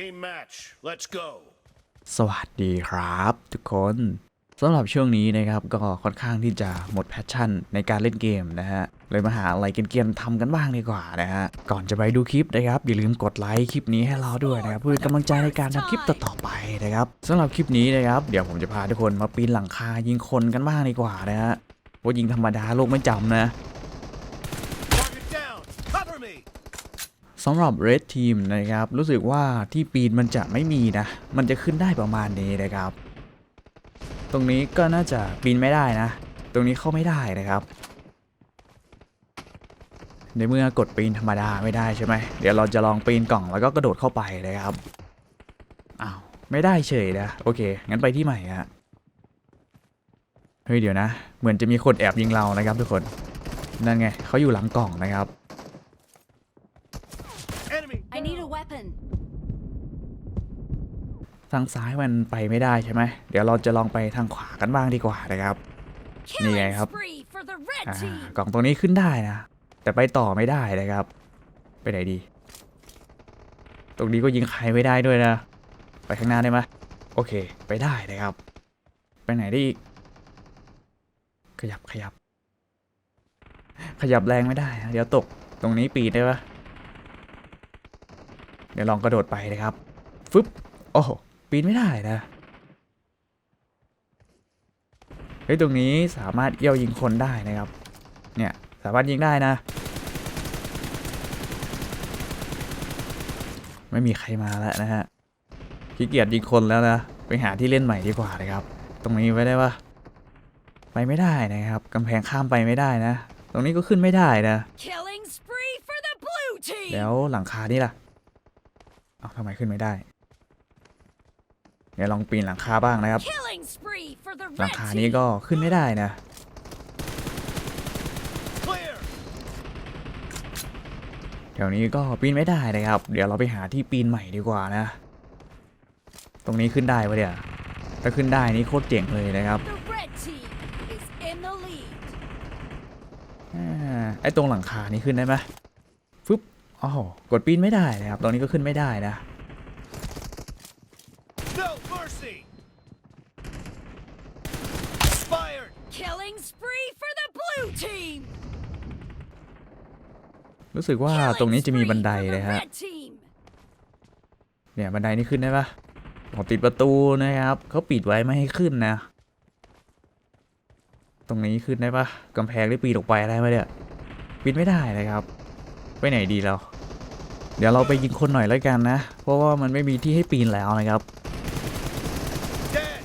Team match. Let's go. สวัสดีครับทุกคนสำหรับช่วงนี้นะครับก็ค่อนข้างที่จะหมดแพชชั่นในการเล่นเกมนะฮะเลยมาหาอะไรเกียนๆทำกันบ้างดีกว่านะฮะก่อนจะไปดูคลิปนะครับอย่าลืมกดไลค์คลิปนี้ให้เราด้วยนะครับเพื่อเป็นกำลังใจในการทำคลิปต่อๆไปนะครับสำหรับคลิปนี้นะครับเดี๋ยวผมจะพาทุกคนมาปีนหลังคายิงคนกันบ้างดีกว่านะฮะว่ายิงธรรมดาโลกไม่จำนะ Target down. Cover me. สำหรับ Red Team นะครับ รู้สึกว่าที่ปีนมันจะไม่มีนะ มันจะขึ้นได้ประมาณนี้นะครับ ตรงนี้ก็น่าจะปีนไม่ได้นะ ตรงนี้เข้าไม่ได้นะครับ ในเมื่อกดปีนธรรมดาไม่ได้ใช่ไหม เดี๋ยวเราจะลองปีนกล่องแล้วก็กระโดดเข้าไปนะครับ อ้าว ไม่ได้เฉยนะ โอเค งั้นไปที่ใหม่ฮะ เฮ้ยเดี๋ยวนะ เหมือนจะมีคนแอบยิงเรานะครับทุกคน นั่นไงเขาอยู่หลังกล่องนะครับ ทางซ้ายมันไปไม่ได้ใช่ไหม เดี๋ยวเราจะลองไปทางขวากันบ้างดีกว่านะครับ Killing Yeah, hop. spree for the red อ่า team. กล่องตรงนี้ขึ้นได้นะ แต่ไปต่อไม่ได้นะครับ ไปไหนดี ตรงนี้ก็ยิงใครไม่ได้ด้วยนะ ไปข้างหน้าได้ไหมโอเค ไปได้นะครับ ไปไหนได้อีก ขยับขยับ ขยับแรงไม่ได้นะเดี๋ยวตก ตรงนี้ปีนได้ปะเดี๋ยวลองกระโดดไปนะครับ ฟึบ โอ้โห ปีนไม่ได้นะ เฮ้ยตรงนี้สามารถเอี้ยวยิงคนได้นะครับ เนี่ยสามารถยิงได้นะ ไม่มีใครมาแล้วนะฮะขี้เกียจยิงคนแล้วนะ ไปหาที่เล่นใหม่ดีกว่านะครับ ตรงนี้ไว้ได้ปะไปไม่ได้นะครับกำแพงข้ามไปไม่ได้นะ ตรงนี้ก็ขึ้นไม่ได้นะ Killing spree for the blue team. แล้วหลังคานี่ล่ะ เอาทำไมขึ้นไม่ได้ เดี๋ยวลองปีนหลังคาบ้างนะครับ Killing spree for the หลัง red คานี้ team. ก็ขึ้นไม่ได้นะ Clear. แถวนี้ก็ปีนไม่ได้นะครับ เดี๋ยวเราไปหาที่ปีนใหม่ดีกว่านะ ตรงนี้ขึ้นได้ปะเนี่ยถ้าขึ้นได้นี่โคตรเจ๋งเลยนะครับ The red team is in the lead. อ่าไอ้ตรงหลังคานี่ขึ้นได้ไหมฟึบอ๋อกดปีนไม่ได้นะครับ ตรงนี้ก็ขึ้นไม่ได้นะ No mercy. Expired. Killing spree for the blue team. รู้สึกว่า Killing ตรงนี้จะมี spree บันได for the เลยฮะ red team. เนี่ยบันไดนี่ขึ้นได้ปะขอติดประตูนะครับเขาปิดไว้ไม่ให้ขึ้นนะ ตรงนี้ขึ้นได้ปะกำแพงได้ปีนออกไปได้ไหมเนี่ยปีนไม่ได้นะครับ ไปไหนดีเรา เดี๋ยวเราไปยิงคนหน่อยแล้วกันนะ เพราะว่ามันไม่มีที่ให้ปีนแล้วนะครับ Dead.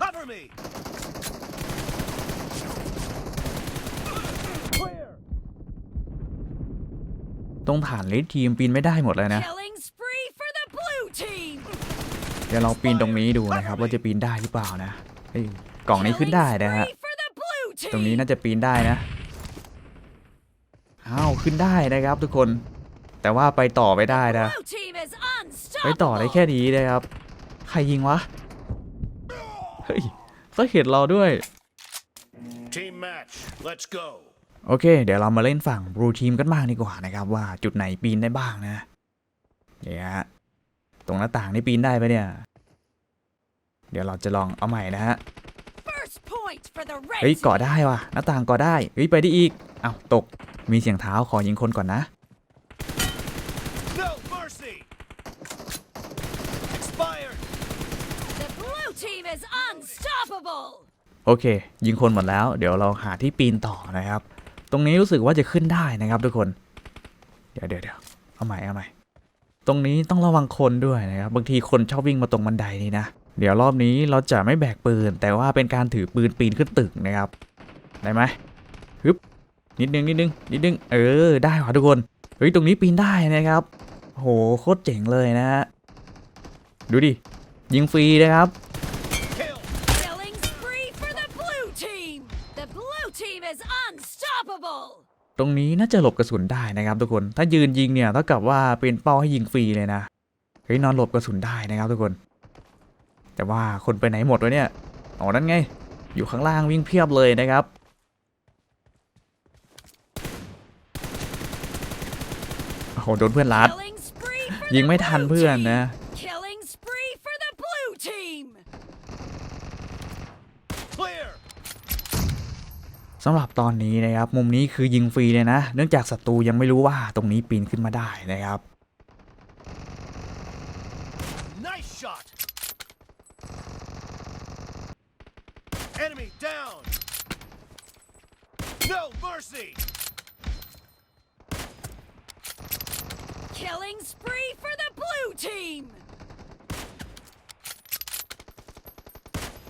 Cover me. Clear. ต รงฐานลิททีมปีนไม่ได้หมดเลยนะ Killing spree for the blue team. เดี๋ยวเราปีนตรงนี้ดูนะครับว่าจะปีนได้หรือเปล่านะเฮ้ยกล่องนี้ขึ้นได้นะฮะ Killing spree for the blue team. ตรงนี้น่าจะปีนได้นะ อ้าวขึ้นได้นะครับทุกคน แต่ว่าไปต่อไม่ได้นะ Blue team is ไปต่อได้ unstoppable. แค่นี้นะครับ ใครยิงวะ เฮ้ยเขาเห็นเราด้วย Team match. Let's go. โอเค เดี๋ยวเรามาเล่นฝั่งบลูทีมกันบ้างดีกว่านะครับว่าจุดไหนปีนได้บ้างนะเนี่ยฮะตรงหน้าต่างนี่ปีนได้ปะเนี่ย เดี๋ยวเราจะลองเอาใหม่นะฮะ First point for the red เฮ้ย team. เกาะได้ว่ะหน้าต่างเกาะได้เฮ้ยไปได้อีกอ้าวตกมีเสียงเท้าขอยิงคนก่อนนะ No mercy. Expired. The blue team is unstoppable. โอเค ยิงคนหมดแล้ว เดี๋ยวเราหาที่ปีนต่อนะครับ ตรงนี้รู้สึกว่าจะขึ้นได้นะครับทุกคน เดี๋ยวเดี๋ยวเดี๋ยวเอาใหม่เอาใหม่ ตรงนี้ต้องระวังคนด้วยนะครับ บางทีคนชอบวิ่งมาตรงบันไดนี่นะ เดี๋ยวรอบนี้เราจะไม่แบกปืน แต่ว่าเป็นการถือปืนปีนขึ้นตึกนะครับ ได้ไหมฮึบ นิดนึงนิดนึงนิดนึง เออ ได้ว่ะทุกคน เฮ้ย ตรงนี้ปีนได้นะครับ โห โคตรเจ๋งเลยนะฮะ ดูดิ ยิงฟรีนะครับ ตรงนี้น่าจะหลบกระสุนได้นะครับทุกคน ถ้ายืนยิงเนี่ยเท่ากับว่าเป็นเป้าให้ยิงฟรีเลยนะ เฮ้ยนอนหลบกระสุนได้นะครับทุกคน แต่ว่าคนไปไหนหมดวะเนี่ย อ๋อนั่นไง อยู่ข้างล่างวิ่งเพียบเลยนะครับ โอ้โหโดนเพื่อนลัด Killing spree for ยิงไม่ทันเพื่อนนะ Killing spree for the blue team. Clear. สำหรับตอนนี้นะครับมุมนี้คือยิงฟรีเลยนะ เนื่องจากศัตรูยังไม่รู้ว่าตรงนี้ปีนขึ้นมาได้นะครับ Nice shot. Enemy down. No mercy. Killing spree for the blue team.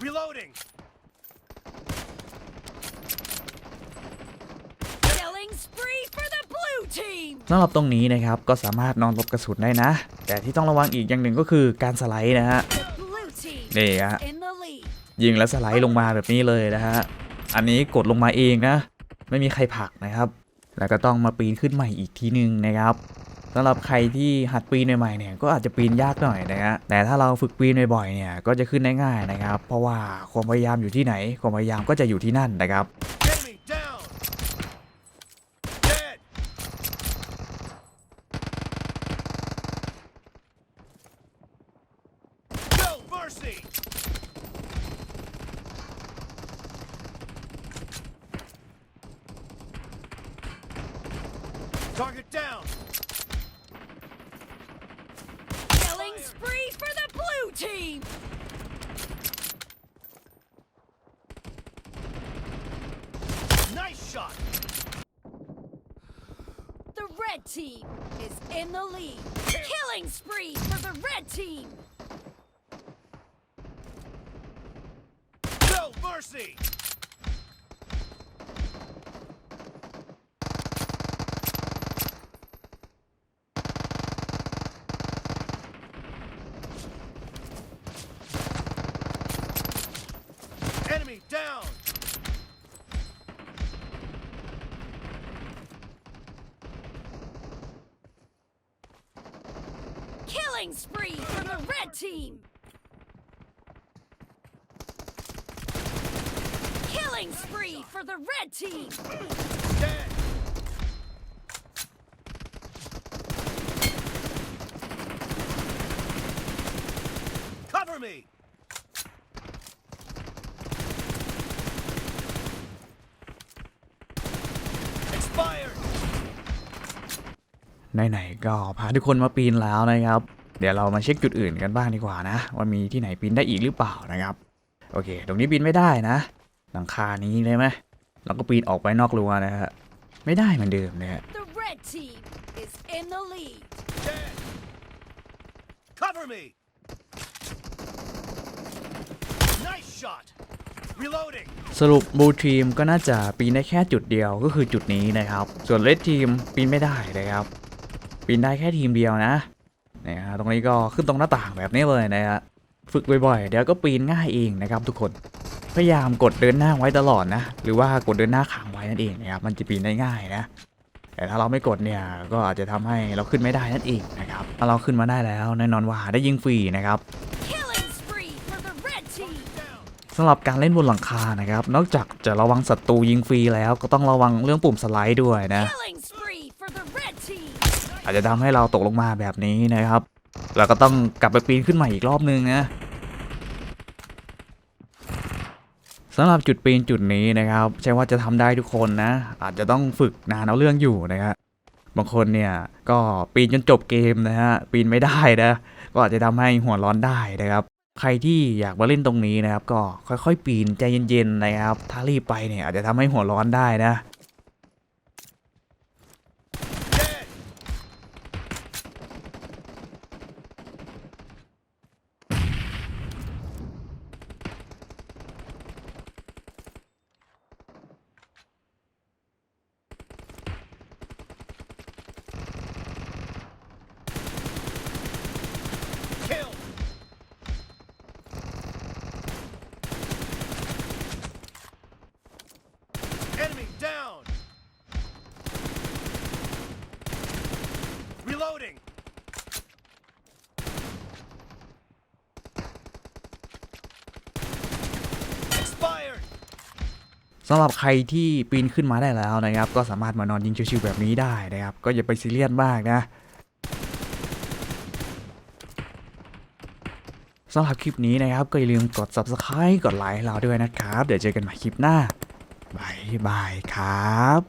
Reloading. Killing spree for the blue team. สำหรับตรงนี้นะครับก็สามารถนอนหลบกระสุนได้นะ แต่ที่ต้องระวังอีกอย่างหนึ่งก็คือการสไลด์นะฮะ The blue team นี่ฮะ in the lead. ยิงแล้วสไลด์ลงมาแบบนี้เลยนะฮะอันนี้กดลงมาเองนะ ไม่มีใครผลักนะครับ แล้วก็ต้องมาปีนขึ้นใหม่อีกทีนึงนะครับสำหรับใครที่หัดปีนใหม่ๆเนี่ยก็อาจจะปีนยากหน่อยนะฮะแต่ถ้าเราฝึกปีนบ่อยๆเนี่ยก็จะขึ้นได้ง่ายนะครับ เพราะว่าความพยายามอยู่ที่ไหนความพยายามก็จะอยู่ที่นั่นนะครับ mercy. Target down. Killing spree for the blue team. Nice shot. The red team is in the lead. Killing spree for the red team. Mercy. Enemy down. Killing spree for the red team. Killing spree for the red team. Dead. Cover me. Expired. ไหนๆก็พาทุกคนมาปีนแล้วนะครับ เดี๋ยวเรามาเช็คจุดอื่นกันบ้างดีกว่านะ ว่ามีที่ไหนปีนได้อีกหรือเปล่านะครับ โอเค ตรงนี้ปีนไม่ได้นะ หลังคานี้เลยไหมแล้วก็ปีนออกไปนอกรั้วนะฮะไม่ได้เหมือนเดิมนะฮะ The red team is in the lead. Dead. Cover me. Nice shot. Reloading. สรุปบูทีมก็น่าจะปีนได้แค่จุดเดียวก็คือจุดนี้นะครับ ส่วนเลดทีมปีนไม่ได้นะครับ ปีนได้แค่ทีมเดียวนะนะฮะตรงนี้ก็ขึ้นตรงหน้าต่างแบบนี้เลยนะฮะฝึกบ่อยๆ เดี๋ยวก็ปีนง่ายเองนะครับทุกคน พยายามกดเดินหน้าไว้ตลอดนะ หรือว่ากดเดินหน้าค้างไว้นั่นเองนะครับ มันจะปีนได้ง่ายนะ แต่ถ้าเราไม่กดเนี่ย ก็อาจจะทำให้เราขึ้นไม่ได้นั่นเองนะครับ ถ้าเราขึ้นมาได้แล้วแน่นอนว่าได้ยิงฟรีนะครับ Killing spree for the red team. Down. สำหรับการเล่นบนหลังคานะครับ นอกจากจะระวังศัตรูยิงฟรีแล้วก็ต้องระวังเรื่องปุ่มสไลด์ด้วยนะ Killing spree for the red team. อาจจะทำให้เราตกลงมาแบบนี้นะครับ เราก็ต้องกลับไปปีนขึ้นใหม่อีกรอบนึงนะ สำหรับจุดปีนจุดนี้นะครับใช่ว่าจะทำได้ทุกคนนะ อาจจะต้องฝึกนานเอาเรื่องอยู่นะครับบางคนเนี่ยก็ปีนจนจบเกมนะฮะปีนไม่ได้นะก็อาจจะทำให้หัวร้อนได้นะครับ ใครที่อยากมาเล่นตรงนี้นะครับ ก็ค่อยๆ ปีนใจเย็นๆนะครับ ถ้ารีบไปเนี่ยอาจจะทำให้หัวร้อนได้นะ สำหรับใครที่ปีนขึ้นมาได้แล้วนะครับ ก็สามารถมานอนยิงชิวๆแบบนี้ได้นะครับ ก็อย่าไปซีเรียสมากนะสำหรับคลิปนี้นะครับ ก็อย่าลืมกด subscribe กดไลค์เราด้วยนะครับ เดี๋ยวเจอกันใหม่คลิปหน้าบายบายครับ